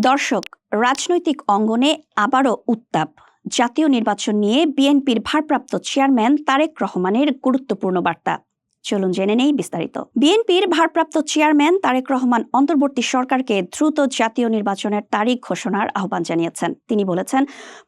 দর্শক, রাজনৈতিক অঙ্গনে আবারও উত্তাপ। জাতীয় নির্বাচন নিয়ে বিএনপির ভারপ্রাপ্ত চেয়ারম্যান তারেক রহমানের গুরুত্বপূর্ণ বার্তা। চলুন জেনে নেই বিস্তারিত। বিএনপির ভারপ্রাপ্ত চেয়ারম্যান তারেক রহমান অন্তর্বর্তী সরকারকে দ্রুত জাতীয় নির্বাচনের তারিখ ঘোষণার আহ্বান জানিয়েছেন। তিনি বলেছেন,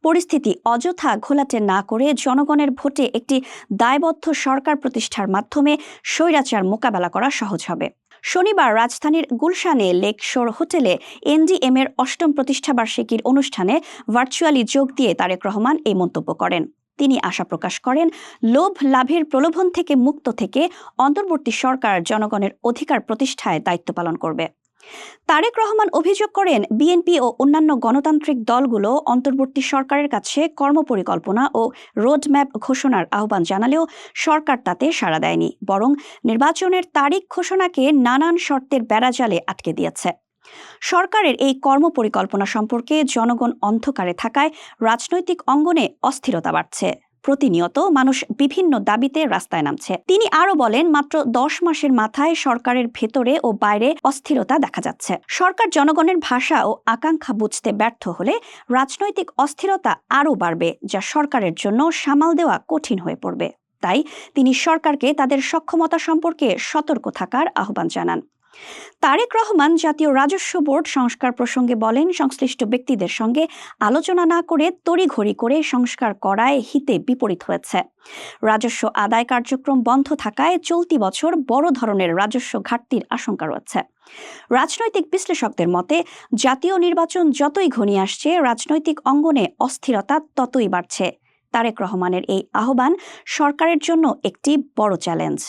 পরিস্থিতি অযথা ঘোলাটে না করে জনগণের ভোটে একটি দায়বদ্ধ সরকার প্রতিষ্ঠার মাধ্যমে স্বৈরাচার মোকাবেলা করা সহজ হবে। শনিবার রাজধানীর গুলশানে লেক শোর হোটেলে এনডিএম এর অষ্টম প্রতিষ্ঠাবার্ষিকীর অনুষ্ঠানে ভার্চুয়ালি যোগ দিয়ে তারেক রহমান এই মন্তব্য করেন। তিনি আশা প্রকাশ করেন, লোভ, লাভের প্রলোভন থেকে মুক্ত থেকে অন্তর্বর্তী সরকার জনগণের অধিকার প্রতিষ্ঠায় দায়িত্ব পালন করবে। তারেক রহমান অভিযোগ করেন, বিএনপি ও অন্যান্য গণতান্ত্রিক দলগুলো অন্তর্বর্তী সরকারের কাছে কর্মপরিকল্পনা ও রোডম্যাপ ঘোষণার আহ্বান জানালেও সরকার তাতে সাড়া দেয়নি, বরং নির্বাচনের তারিখ ঘোষণাকে নানান শর্তের বেড়াজালে আটকে দিয়েছে। সরকারের এই কর্মপরিকল্পনা সম্পর্কে জনগণ অন্ধকারে থাকায় রাজনৈতিক অঙ্গনে অস্থিরতা বাড়ছে। প্রতিনিয়ত মানুষ বিভিন্ন দাবিতে রাস্তায় নামছে। তিনি আরও বলেন, মাত্র দশ মাসের মাথায় সরকারের ভেতরে ও বাইরে অস্থিরতা দেখা যাচ্ছে। সরকার জনগণের ভাষা ও আকাঙ্ক্ষা বুঝতে ব্যর্থ হলে রাজনৈতিক অস্থিরতা আরও বাড়বে, যা সরকারের জন্য সামাল দেওয়া কঠিন হয়ে পড়বে। তাই তিনি সরকারকে তাদের সক্ষমতা সম্পর্কে সতর্ক থাকার আহ্বান জানান। তারেক রহমান জাতীয় রাজস্ব বোর্ড সংস্কার প্রসঙ্গে বলেন, সংশ্লিষ্ট ব্যক্তিদের সঙ্গে আলোচনা না করে তড়িঘড়ি করে সংস্কার করায় হিতে বিপরীত হয়েছে। রাজস্ব আদায় কার্যক্রম বন্ধ থাকায় চলতি বছর বড় ধরনের রাজস্ব ঘাটতির আশঙ্কা রয়েছে। রাজনৈতিক বিশ্লেষকদের মতে, জাতীয় নির্বাচন যতই ঘনিয়ে আসছে, রাজনৈতিক অঙ্গনে অস্থিরতা ততই বাড়ছে। তারেক রহমানের এই আহ্বান সরকারের জন্য একটি বড় চ্যালেঞ্জ।